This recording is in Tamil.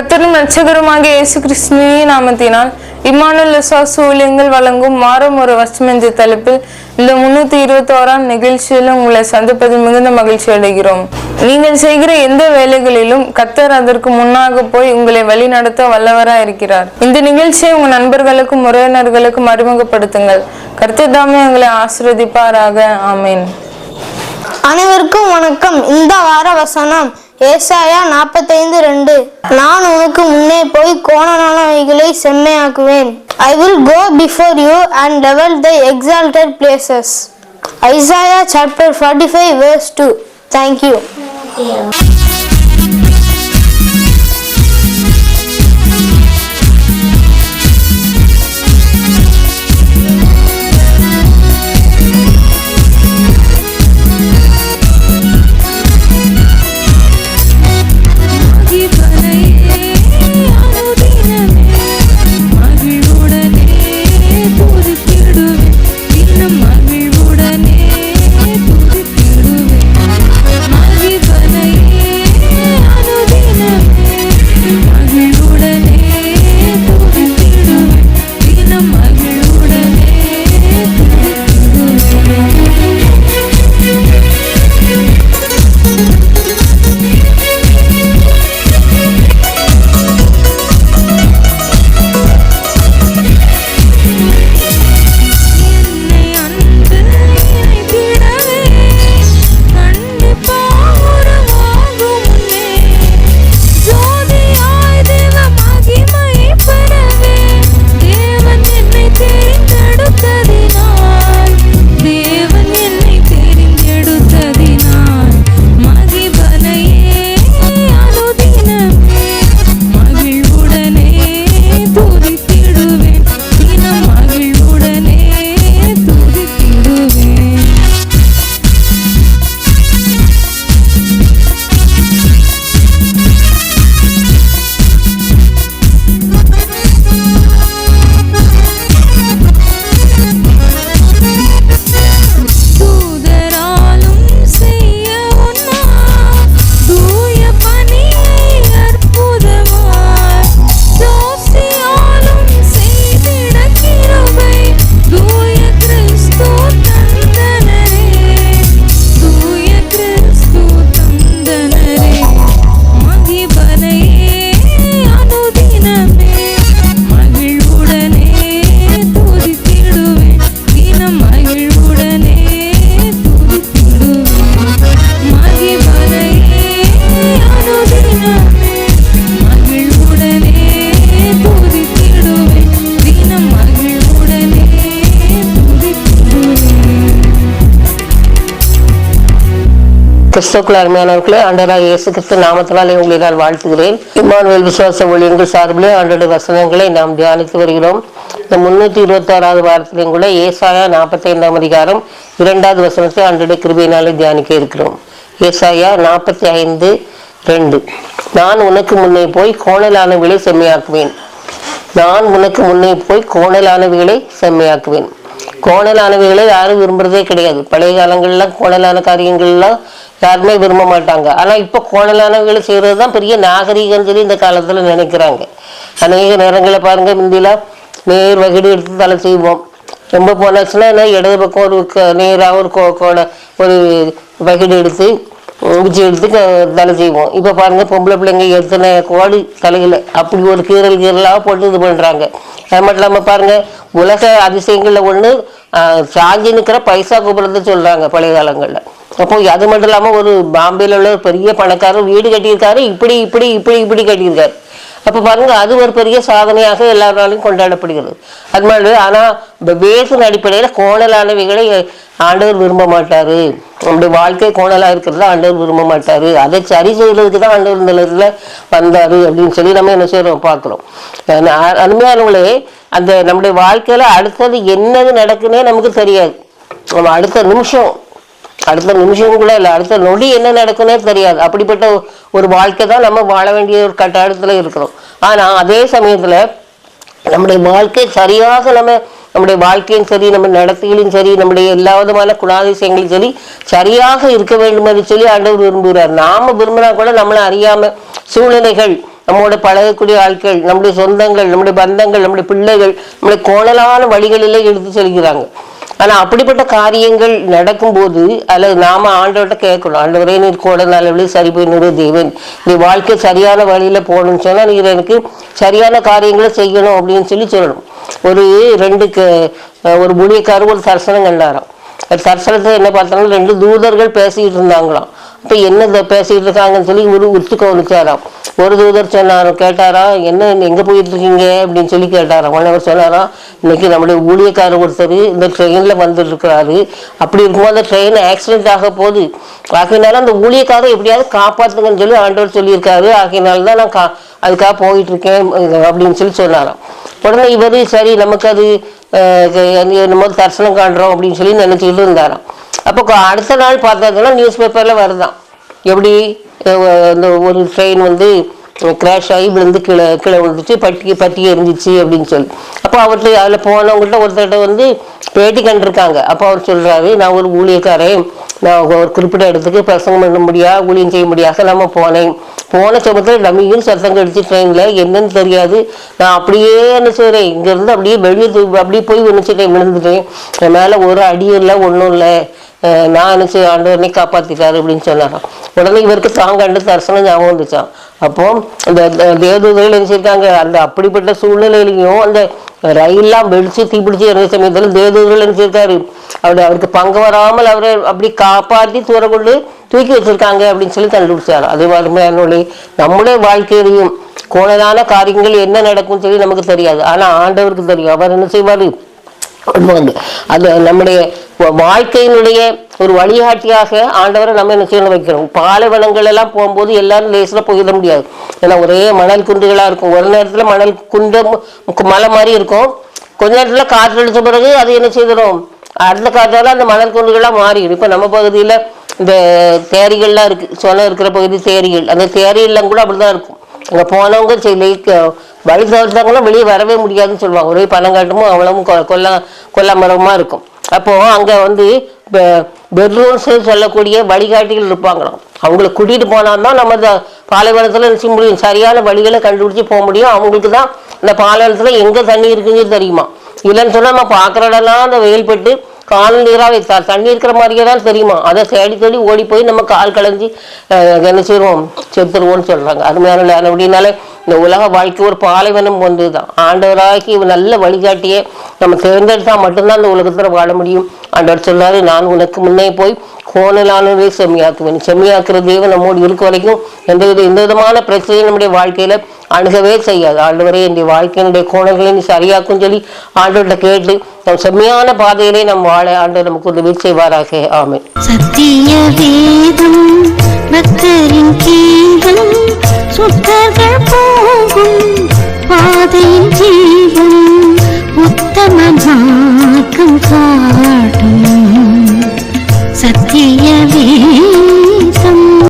கர்த்தரும் ரட்சகருமாகிய இயேசு கிறிஸ்துவின் நாமத்தினால் இம்மானுல் விசுவாச ஊழியங்கள் வழங்கும் மாறும் ஒரு வசம் என்ற தலைப்பில் இந்த முன்னூத்தி இருபத்தி ஓராம் நிகழ்ச்சியிலும் உங்களை சந்திப்பதில் மிகுந்த மகிழ்ச்சி அடைகிறோம். நீங்கள் செய்கிற எந்த வேலைகளிலும் கர்த்தர் அதற்கு முன்னாக போய் உங்களை வழி நடத்த இருக்கிறார். இந்த நிகழ்ச்சியை உங்கள் நண்பர்களுக்கும் உறவினர்களுக்கும் அறிமுகப்படுத்துங்கள். கர்த்தர் தாமே உங்களை ஆசீர்வதிப்பாராக. ஆமேன். அனைவருக்கும் வணக்கம். இந்த வார வசனம் ஏசாயா நாற்பத்தைந்து ரெண்டு. நான் உனக்கு முன்னே போய் கோணனானவைகளை செம்மையாக்குவேன். I will go before you and level the exalted places Isaiah chapter forty five verse two thank you கிறிஸ்துக்குள் அருமையானவர்களே ஆண்டவராக இயேசு கிறிஸ்து நாமத்தினாலே உங்களை நான் வாழ்த்துகிறேன். இம்மானுவேல் விசுவாச ஒளியங்கள் சார்பிலே ஆண்டோட வசனங்களை நாம் தியானித்து வருகிறோம். இந்த முன்னூற்றி இருபத்தி ஆறாவது வாரத்திலையும் கூட ஏசாயா நாற்பத்தைந்தாம் அதிகாரம் இரண்டாவது வசனத்தை ஆண்டோட கிருபையினாலே தியானிக்க இருக்கிறோம். ஏசாயா நாற்பத்தி ஐந்து ரெண்டு. நான் உனக்கு முன்னே போய் கோணலானவர்களை செம்மையாக்குவேன். நான் உனக்கு முன்னே போய் கோணலானவைகளை செம்மையாக்குவேன். கோணலானவைகளை யாரும் விரும்புறதே கிடையாது. பழைய காலங்கள்லாம் கோணலான காரியங்கள்லாம் யாருமே விரும்ப மாட்டாங்க. ஆனால் இப்போ கோணலானவர்கள் செய்கிறது தான் பெரிய நாகரீகம் சொல்லி இந்த காலத்தில் நினைக்கிறாங்க. அநேக நேரங்களை பாருங்கள் முந்திலாம் நேர் வகிடு எடுத்து தலை செய்வோம். ரொம்ப போனாச்சுன்னா என்ன இடது பக்கம் ஒரு நேராக ஒரு கோ கோண ஒரு வகிடு எடுத்து உச்சி எடுத்து தலை செய்வோம். இப்போ பாருங்கள் பொம்பளை பிள்ளைங்க எத்தனை கோடி தலையில் அப்படி ஒரு கீரல் கீரலாக போட்டு இது பண்ணுறாங்க அது மட்டும் இல்லாமல் பாருங்கள் உலக அதிசயங்களில் ஒன்று சாஞ்சி நிற்கிற பைசா கோபுரத்தை சொல்கிறாங்க பழைய காலங்களில். அப்போ அது மட்டும் இல்லாமல் ஒரு பாம்பேல உள்ள ஒரு பெரிய பணக்காரர் வீடு கட்டியிருக்காரு இப்படி இப்படி இப்படி இப்படி கட்டியிருக்காரு. அப்போ பாருங்க அது ஒரு பெரிய சாதனையாக எல்லாராலையும் கொண்டாடப்படுகிறது. அது மாதிரி ஆனால் இப்போ வேசின் அடிப்படையில் கோணலானவைகளை ஆண்டவர் விரும்ப மாட்டார். நம்முடைய வாழ்க்கை கோணலாக இருக்கிறத ஆண்டவர் விரும்ப மாட்டார். அதை சரி செய்கிறதுக்கு தான் ஆண்டவர் நிலத்தில் வந்தார் அப்படின்னு சொல்லி நம்ம என்ன செய்கிறோம் பார்க்குறோம். அருமையானவங்களே அந்த நம்முடைய வாழ்க்கையில் அடுத்தது என்னது நடக்குன்னே நமக்கு தெரியாது. நம்ம அடுத்த நிமிஷம் அடுத்த நிமிஷம் கூட இல்லை அடுத்த நொடி என்ன நடக்குன்னே தெரியாது. அப்படிப்பட்ட ஒரு வாழ்க்கை தான் நம்ம வாழ வேண்டிய ஒரு கட்டாயத்தில் இருக்கிறோம். ஆனால் அதே சமயத்தில் நம்முடைய வாழ்க்கை சரியாக நம்ம நம்முடைய வாழ்க்கையும் சரி நம்ம நடத்தையிலும் சரி நம்முடைய எல்லா விதமான குணாதிசயங்களும் சரி சரியாக இருக்க வேண்டும் என்று சொல்லி ஆண்டவர் விரும்புகிறார். நாம விரும்பினா கூட நம்மளை அறியாம சூழ்நிலைகள் நம்மோட பழகக்கூடிய ஆட்கள் நம்முடைய சொந்தங்கள் நம்முடைய பந்தங்கள் நம்முடைய பிள்ளைகள் நம்முடைய கோணலான வழிகளிலே எடுத்து செல்கிறாங்க. ஆனால் அப்படிப்பட்ட காரியங்கள் நடக்கும்போது அல்லது நாம ஆண்டவர்கிட்ட கேட்கணும் ஆண்டவரே நீர் கூட நல்லவழி சரி போய் நிறு தேவன். நீ வாழ்க்கை சரியான வழியில் போகணும்னு சொன்னால் நீர் எனக்கு சரியான காரியங்களை செய்யணும் அப்படின்னு சொல்லி சொல்லணும். ஒரு ரெண்டு க- ஒரு ஊழியக்காரர் ஒரு தரிசனம் கண்டாராம். தரிசனத்தை என்ன பார்த்தாலும் ரெண்டு தூதர்கள் பேசிக்கிட்டு இருந்தாங்களாம். அப்போ என்ன பேசிக்கிட்டு இருக்காங்கன்னு சொல்லி ஒரு உத்து வந்துச்சாராம் ஒரு தூதர் சொன்னார் கேட்டாரா என்ன எங்கே போயிட்டு இருக்கீங்க? அப்படின்னு சொல்லி கேட்டாராம் உடனே அவர் சொன்னாராம் இன்னைக்கு நம்முடைய ஊழியக்காரர் ஒருத்தர் இந்த ட்ரெயினில் வந்துட்டு இருக்கிறாரு அப்படி இருக்கும்போது அந்த ட்ரெயின் ஆக்சிடென்ட் ஆக போகுது. ஆகினால அந்த ஊழியக்காரர் எப்படியாவது காப்பாற்றுங்கன்னு சொல்லி ஆண்டவர் சொல்லியிருக்காரு. ஆகினால தான் நான் கா அதுக்காக போயிட்டு இருக்கேன் அப்படின்னு சொல்லி சொன்னாராம். உடனே இவர் சரி நமக்கு அது என்னமோ தரிசனம் காண்றோம் அப்படின்னு சொல்லி நினச்சிக்கிட்டு இருந்தாராம். அப்போ அடுத்த நாள் பார்த்ததுன்னா நியூஸ் பேப்பரில் வருதான் எப்படி அந்த ஒரு ட்ரெயின் வந்து கிராஷ் ஆகி விழுந்து கீழே கீழே விழுந்துச்சு பட்டி பட்டி எரிஞ்சிச்சு அப்படின்னு சொல்லி. அப்போ அவர்கிட்ட அதில் போனவங்கள்ட்ட ஒருத்தர்கிட்ட வந்து பேட்டி கண்டிருக்காங்க. அப்போ அவர் சொல்கிறாரு நான் ஒரு ஊழியக்காரன் நான் ஒரு குறிப்பிட்ட இடத்துக்கு பிரசங்கம் பண்ண முடியா ஊழியம் செய்ய முடியாத நம்ம போனேன். போன சமயத்தில் டம்மியும் சத்தம் கடிச்சு ட்ரெயினில் என்னன்னு தெரியாது. நான் அப்படியே என்ன செய்கிறேன் இங்கேருந்து அப்படியே வெளியே அப்படியே போய் நினச்சிட்டேன் விழுந்துட்டேன். என் மேலே ஒரு அடியும் இல்லை ஒன்றும் இல்லை. நான் என்ன செய்ய நீ காப்பாற்றிட்டாரு அப்படின்னு சொன்னாராம் உடனே இவருக்கு தாங்காண்டு தரிசனம் ஞாபகம் வந்துச்சான் அப்போ இந்த தேவதூதர்கள் நினைச்சிருக்காங்க அந்த அப்படிப்பட்ட சூழ்நிலையிலையும் அந்த ரயிலெலாம் வெடிச்சு தீப்பிடிச்சு இறந்த சமயத்தில் தேவதூதர்கள் நினைச்சிருக்காரு அவர் அவருக்கு பங்கு வராமல் அவரை அப்படி காப்பாற்றி தூர கொண்டு தூக்கி வச்சிருக்காங்க அப்படின்னு சொல்லி கண்டுபிடிச்சாரு அது மாதிரி நம்முடைய வாழ்க்கையிலையும் கோணலான காரியங்கள் என்ன நடக்கும்னு சொல்லி நமக்கு தெரியாது ஆனா ஆண்டவருக்கு தெரியும் அவர் என்ன செய்வாரு பண்ணுவாங்க அது நம்முடைய வாழ்க்கையினுடைய ஒரு வழிகாட்டியாக ஆண்டவரை நம்ம என்ன செய்யணும் வைக்கிறோம். பாலைவனங்கள் எல்லாம் போகும்போது எல்லாரும் லேசில் போயிட முடியாது. ஏன்னா ஒரே மணல் குண்டுகளாக இருக்கும். ஒரு நேரத்தில் மணல் குண்டு மலை மாதிரி இருக்கும். கொஞ்ச நேரத்தில் காற்று அடித்த பிறகு அது என்ன செய்திடும்? அடுத்த காற்றால அந்த மணல் குண்டுகள்லாம் மாறிடும். இப்போ நம்ம பகுதியில் இந்த தேரிகள்லாம் இருக்கு. சொன்ன இருக்கிற பகுதி தேரிகள். அந்த தேரிகள்லாம் கூட அப்படிதான் இருக்கும். அங்கே போனவங்க சரி லைக் வழி தவிர்த்தாங்கன்னா வெளியே வரவே முடியாதுன்னு சொல்லுவாங்க. ஒரே பழங்காட்டமும் அவ்வளவும் கொ- கொல்ல கொல்ல மரமாக இருக்கும். அப்போ அங்கே வந்து பெட்ரூம்ஸ் சொல்லக்கூடிய வழிகாட்டிகள் இருப்பாங்களாம். அவங்கள கூட்டிகிட்டு போனால் தான் நம்ம இந்த பாலைவனத்தில் நிச்சய முடியும். சரியான வழிகளை கண்டுபிடிச்சி போக முடியும். அவங்களுக்கு தான் இந்த பாலைவனத்தில் எங்கே தண்ணி இருக்குங்கிறது தெரியுமா? இல்லைன்னு சொன்னால் நம்ம பார்க்குற இடம்லாம் அந்த வெயில் பட்டு கால் நீராக வைத்தார் தண்ணி இருக்கிற மாதிரியே தான் தெரியுமா? அதை தேடி தேடி ஓடி போய் நம்ம கால் கலைஞ்சி அஹ், என்ன செய்வோம்? செத்துருவோம்னு சொல்கிறாங்க அருமையான நேரம் அப்படின்னாலே இந்த உலக வாழ்க்கை ஒரு பாலைவனம் ஒன்று தான் ஆண்டவராகி நல்ல வழிகாட்டியே நம்ம தேர்ந்தெடுத்தால் மட்டும்தான் இந்த உலகத்தில் வாழ முடியும். ஆண்டவர் சொல்லாரு நான் உனக்கு முன்னே போய் கோணலானவே செம்மையாக்குவேன். செம்மியாக்குற தேவன் நம்மோடு இருக்க வரைக்கும் எந்த வித எந்த விதமான பிரச்சனையும் நம்முடைய வாழ்க்கையில அணுகவே செய்யாது. ஆண்டவரே என்னுடைய வாழ்க்கையினுடைய கோணங்களை நீ சரியாக்கும் சொல்லி ஆண்டவர்கிட்ட கேட்டு நம் செம்மையான பாதையிலே நம் வாழ ஆண்டு நமக்கு உதவி செய்வாராக. ஆமை சத்திய